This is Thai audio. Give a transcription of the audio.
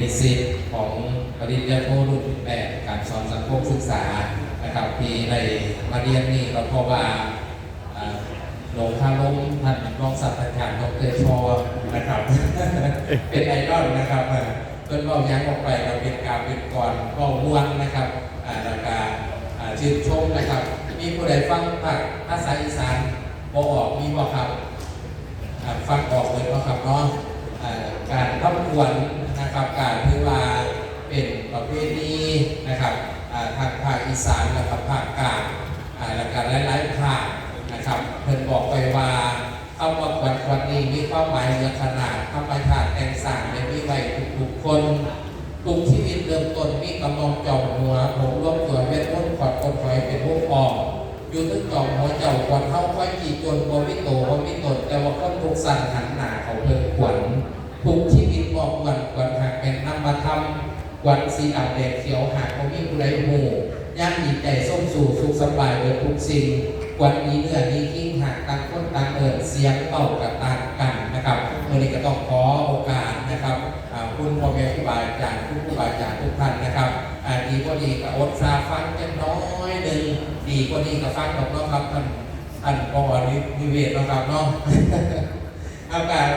นิสิตของปริญญาโทรุ่นที่แปดการสอนสังคมศึกษานะครับที่ได้มาเรียนนี่ก็เพราะว่าหลวงพ่อล้มท่านรองศาสตราจารย์ดรชอนะครับเป็นไอดอลนะครับเอ่อเพิ่นเว้ายังออกไปเราเป็นกาวเป็นก่อนก็ม่วนนะครับอ่าแล้วก็อ่าชื่นชมนะครับ มีผู้ใดฟังภาภาษาอีสานบ่ออกมีบ่ครับฟังออกเลยว่าครับเนาะอ่าการทำควร นะครับการที่ว่าเป็นประเภทนี้นะครับทางภาคอีสานนะครับภาคกลางแล้วก็หลายๆภาคนะครับเพิ่นบอกไปว่าคำว่าควันควันนี้มีความหมายเหนือขนาดธรรมชาติแต่งสร้างได้มีไว้ทุกๆคนทุกชีวิตเริ่มต้นมีกำนองจอมหัวผมร่วมตัวเวทมนต์ขอดคนคอยเป็นผู้ออกอยู่ทึงจอมหัวเจ้าควันเข้าค่อยกี่จนบ่มิโตบ่มิตนแต่ว่าคนทุกสั่นหันหนาเขาเพิ่ วันสีอาบแดดเขียวหากบ่มีผู้ใดหมู่ย่างดีใจส้มสู่สุขสบายเบิดทุกสิ่งวันนี้เนื้อนี้ขิ้งหากต่างคนต่างเอิญเสียงเป่ากับต่างกันนะครับวันนี้ก็ต้องขอโอกาสนะครับคุณพ่อแม่ครูบาอาจารย์คุณครูบาอาจารย์ทุกท่านนะครับดีก็ดีก็อดซาฟังจังน้อยหนึ่งดีกว่านี้กับฟังกับน้องครับท่านท่านปอนิเวศนะครับเนาะอากาศ